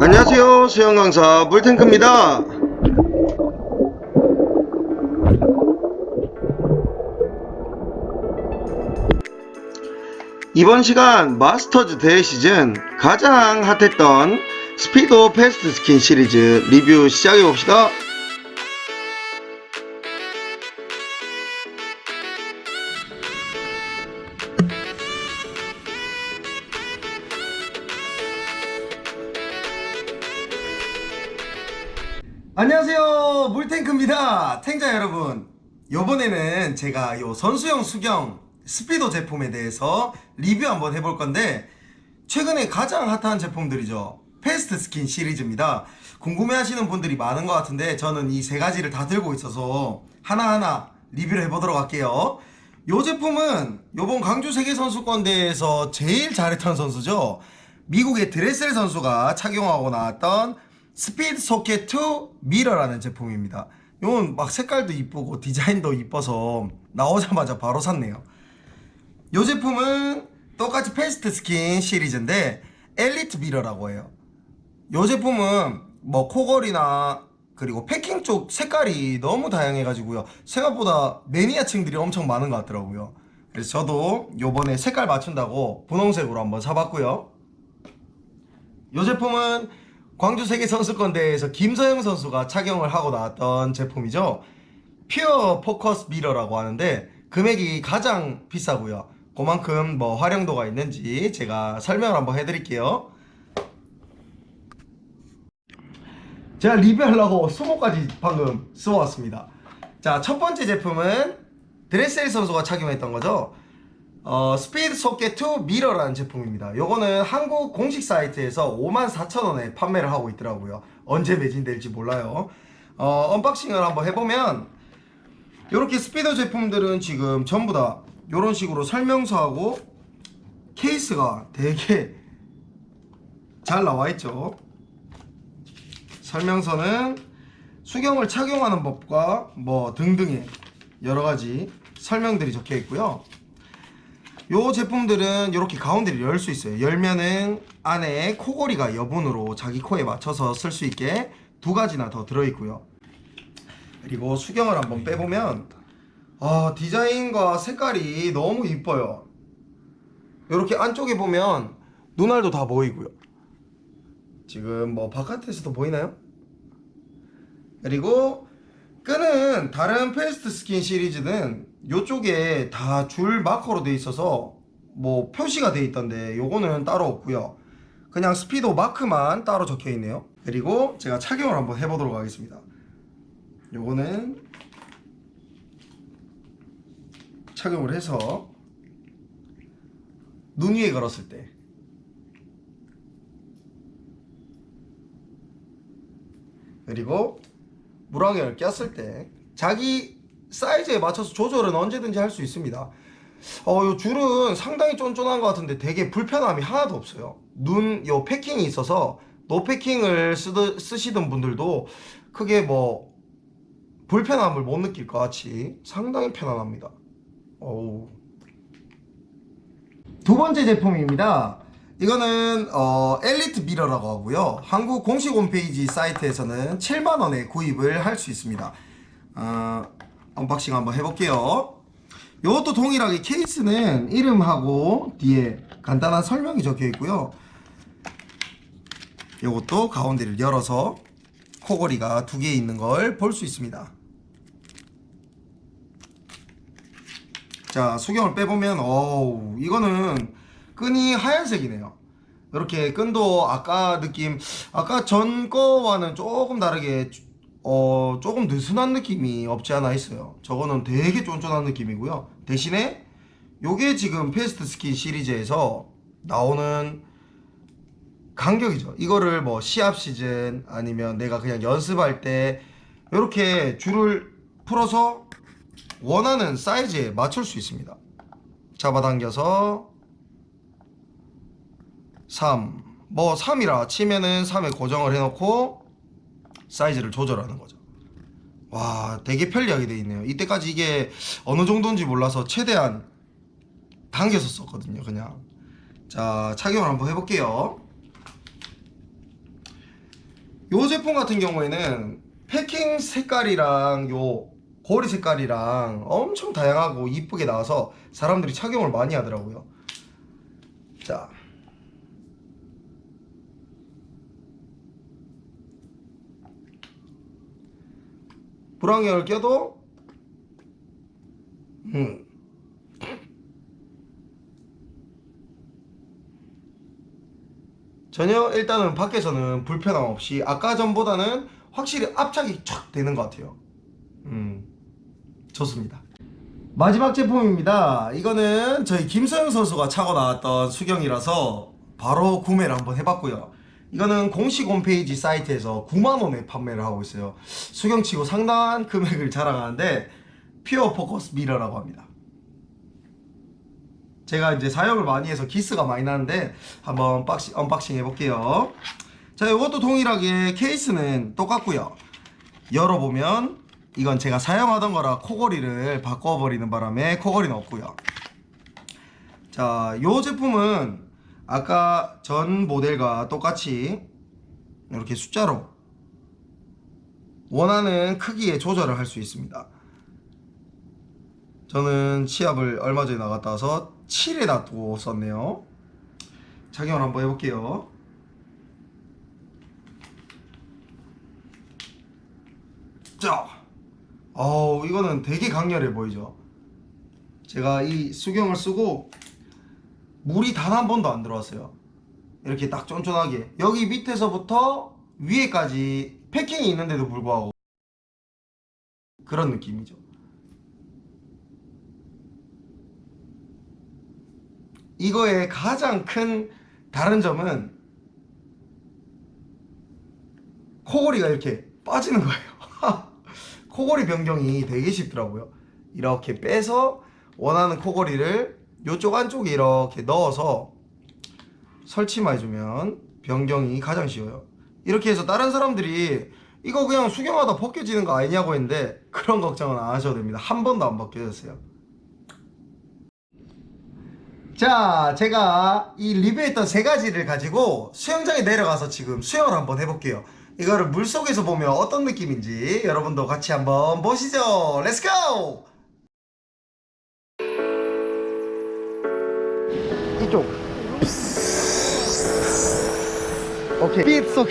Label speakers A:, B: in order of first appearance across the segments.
A: 안녕하세요. 수영 강사 물탱크입니다. 이번 시간 마스터즈 대회 시즌 가장 핫했던 스피드 패스트 스킨 시리즈 리뷰 시작해 봅시다. 안녕하세요 물탱크입니다. 탱자 여러분 요번에는 제가 요 선수용 수경 스피도 제품에 대해서 리뷰 한번 해볼 건데 최근에 가장 핫한 제품들이죠. 패스트 스킨 시리즈입니다. 궁금해 하시는 분들이 많은 것 같은데 저는 이 세 가지를 다 들고 있어서 하나하나 리뷰를 해보도록 할게요. 요 제품은 요번 광주 세계선수권대회에서 제일 잘했던 선수죠. 미국의 드레셀 선수가 착용하고 나왔던 스피드 소켓 2 미러라는 제품입니다. 이건 막 색깔도 이쁘고 디자인도 이뻐서 나오자마자 바로 샀네요. 이 제품은 똑같이 패스트 스킨 시리즈인데 엘리트 미러라고 해요. 이 제품은 뭐 코걸이나 그리고 패킹 쪽 색깔이 너무 다양해가지고요. 생각보다 매니아층들이 엄청 많은 것 같더라고요. 그래서 저도 요번에 색깔 맞춘다고 분홍색으로 한번 사봤고요. 이 제품은 광주 세계 선수권 대회에서 김서영 선수가 착용을 하고 나왔던 제품이죠. 퓨어 포커스 미러라고 하는데 금액이 가장 비싸고요. 그만큼 뭐 활용도가 있는지 제가 설명을 한번 해드릴게요. 제가 리뷰하려고 20가지 방금 써왔습니다. 자, 첫 번째 제품은 드레셀 선수가 착용했던 거죠. 어, 스피드 소켓 2 미러라는 제품입니다. 요거는 한국 공식 사이트에서 54,000원에 판매를 하고 있더라고요. 언제 매진될지 몰라요. 어, 언박싱을 한번 해보면 요렇게 스피더 제품들은 지금 전부 다 요런 식으로 설명서하고 케이스가 되게 잘 나와 있죠. 설명서는 수경을 착용하는 법과 뭐 등등의 여러 가지 설명들이 적혀 있고요. 요 제품들은 이렇게 가운데를 열 수 있어요. 열면은 안에 코골이가 여분으로 자기 코에 맞춰서 쓸 수 있게 두 가지나 더 들어있고요. 그리고 수경을 한번 빼보면 아 디자인과 색깔이 너무 이뻐요. 이렇게 안쪽에 보면 눈알도 다 보이고요. 지금 뭐 바깥에서도 보이나요? 그리고 끈은 다른 페스트 스킨 시리즈는 요쪽에 다 줄 마커로 돼 있어서 뭐 표시가 돼 있던데 요거는 따로 없고요. 그냥 스피도 마크만 따로 적혀 있네요. 그리고 제가 착용을 한번 해보도록 하겠습니다. 요거는 착용을 해서 눈 위에 걸었을 때. 그리고 물안경을 꼈을 때. 자기 사이즈에 맞춰서 조절은 언제든지 할 수 있습니다. 어, 요 줄은 상당히 쫀쫀한 것 같은데 되게 불편함이 하나도 없어요. 눈, 요 패킹이 있어서 노패킹을 쓰, 쓰시던 분들도 크게 뭐 불편함을 못 느낄 것 같이 상당히 편안합니다. 어우. 두 번째 제품입니다. 이거는 어, 엘리트 미러라고 하고요. 한국 공식 홈페이지 사이트에서는 7만원에 구입을 할 수 있습니다. 어, 언박싱 한번 해볼게요. 이것도 동일하게 케이스는 이름하고 뒤에 간단한 설명이 적혀 있고요. 이것도 가운데를 열어서 코걸이가 두 개 있는 걸 볼 수 있습니다. 자, 수경을 빼보면, 어우, 이거는 끈이 하얀색이네요. 이렇게 끈도 아까 느낌, 아까 전 거와는 조금 다르게, 어, 조금 느슨한 느낌이 없지 않아 있어요. 저거는 되게 쫀쫀한 느낌이고요. 대신에, 요게 지금 페스트 스킨 시리즈에서 나오는 간격이죠. 이거를 뭐 시합 시즌 아니면 내가 그냥 연습할 때 이렇게 줄을 풀어서 원하는 사이즈에 맞출 수 있습니다. 잡아당겨서 3. 뭐 3이라 치면은 3에 고정을 해놓고 사이즈를 조절하는 거죠. 와, 되게 편리하게 돼 있네요. 이때까지 이게 어느 정도인지 몰라서 최대한 당겨서 썼거든요, 그냥. 자, 착용을 한번 해볼게요. 요 제품 같은 경우에는 패킹 색깔이랑 요 고리 색깔이랑 엄청 다양하고 이쁘게 나와서 사람들이 착용을 많이 하더라고요. 자. 불황열 껴도 음. 전혀 일단은 밖에서는 불편함 없이 아까 전보다는 확실히 압착이 촥 되는 것 같아요. 음, 좋습니다. 마지막 제품입니다. 이거는 저희 김서영 선수가 차고 나왔던 수경이라서 바로 구매를 한번 해봤고요. 이거는 공식 홈페이지 사이트에서 9만원에 판매를 하고 있어요. 수경치고 상당한 금액을 자랑하는데 피어 포커스 미러라고 합니다. 제가 이제 사용을 많이 해서 기스가 많이 나는데 한번 박시, 언박싱 해볼게요. 자, 이것도 동일하게 케이스는 똑같고요. 열어보면 이건 제가 사용하던 거라 코걸이를 바꿔버리는 바람에 코걸이는 없고요. 자, 요 제품은 아까 전 모델과 똑같이 이렇게 숫자로 원하는 크기의 조절을 할 수 있습니다. 저는 시합을 얼마 전에 나갔다 와서 7에다 두고 썼네요. 착용을 한번 해볼게요. 자, 어우 이거는 되게 강렬해 보이죠. 제가 이 수경을 쓰고 물이 단 한 번도 안 들어왔어요. 이렇게 딱 쫀쫀하게 여기 밑에서부터 위에까지 패킹이 있는데도 불구하고 그런 느낌이죠. 이거의 가장 큰 다른 점은 코골이가 이렇게 빠지는 거예요. 코골이 변경이 되게 쉽더라고요. 이렇게 빼서 원하는 코골이를 이쪽 안쪽에 이렇게 넣어서 설치만 해주면 변경이 가장 쉬워요. 이렇게 해서 다른 사람들이 이거 그냥 수경하다 벗겨지는 거 아니냐고 했는데 그런 걱정은 안 하셔도 됩니다. 한 번도 안 벗겨졌어요. 자, 제가 이 리뷰했던 세 가지를 가지고 수영장에 내려가서 지금 수영을 한번 해볼게요. 이거를 물 속에서 보면 어떤 느낌인지 여러분도 같이 한번 보시죠. 렛츠 고! 오케이. 빛속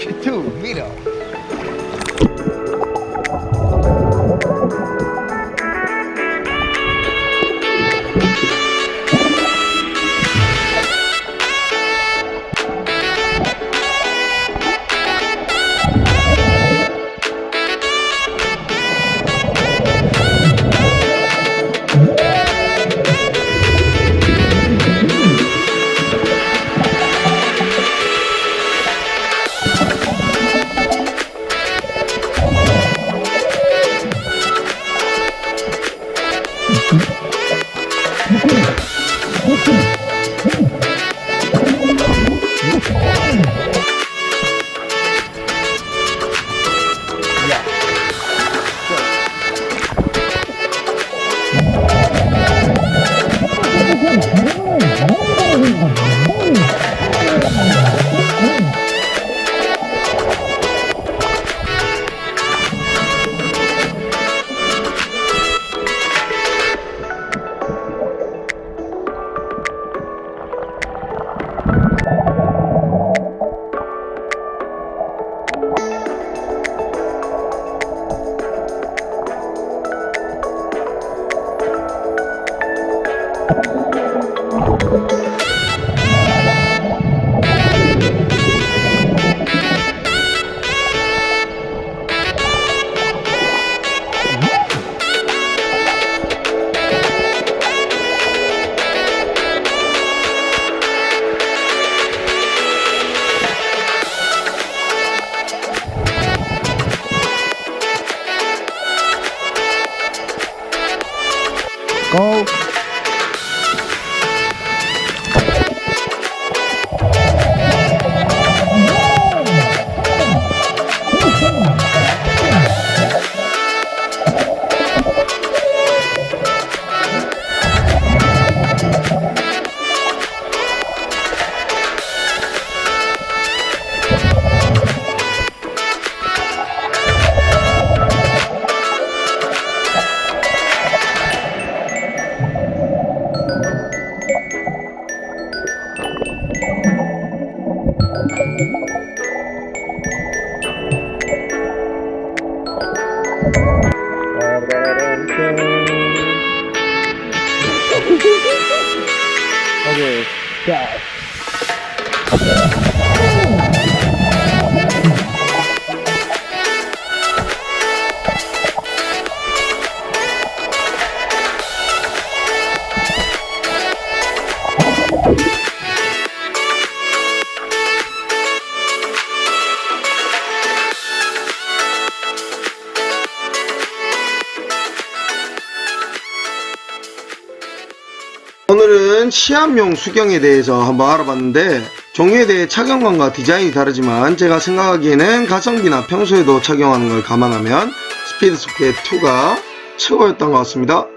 B: Thank you.
A: 오늘은 시합용 수경에 대해서 한번 알아봤는데 종류에 대해 착용감과 디자인이 다르지만 제가 생각하기에는 가성비나 평소에도 착용하는 걸 감안하면 스피드 스케이트 2가 최고였던 것 같습니다.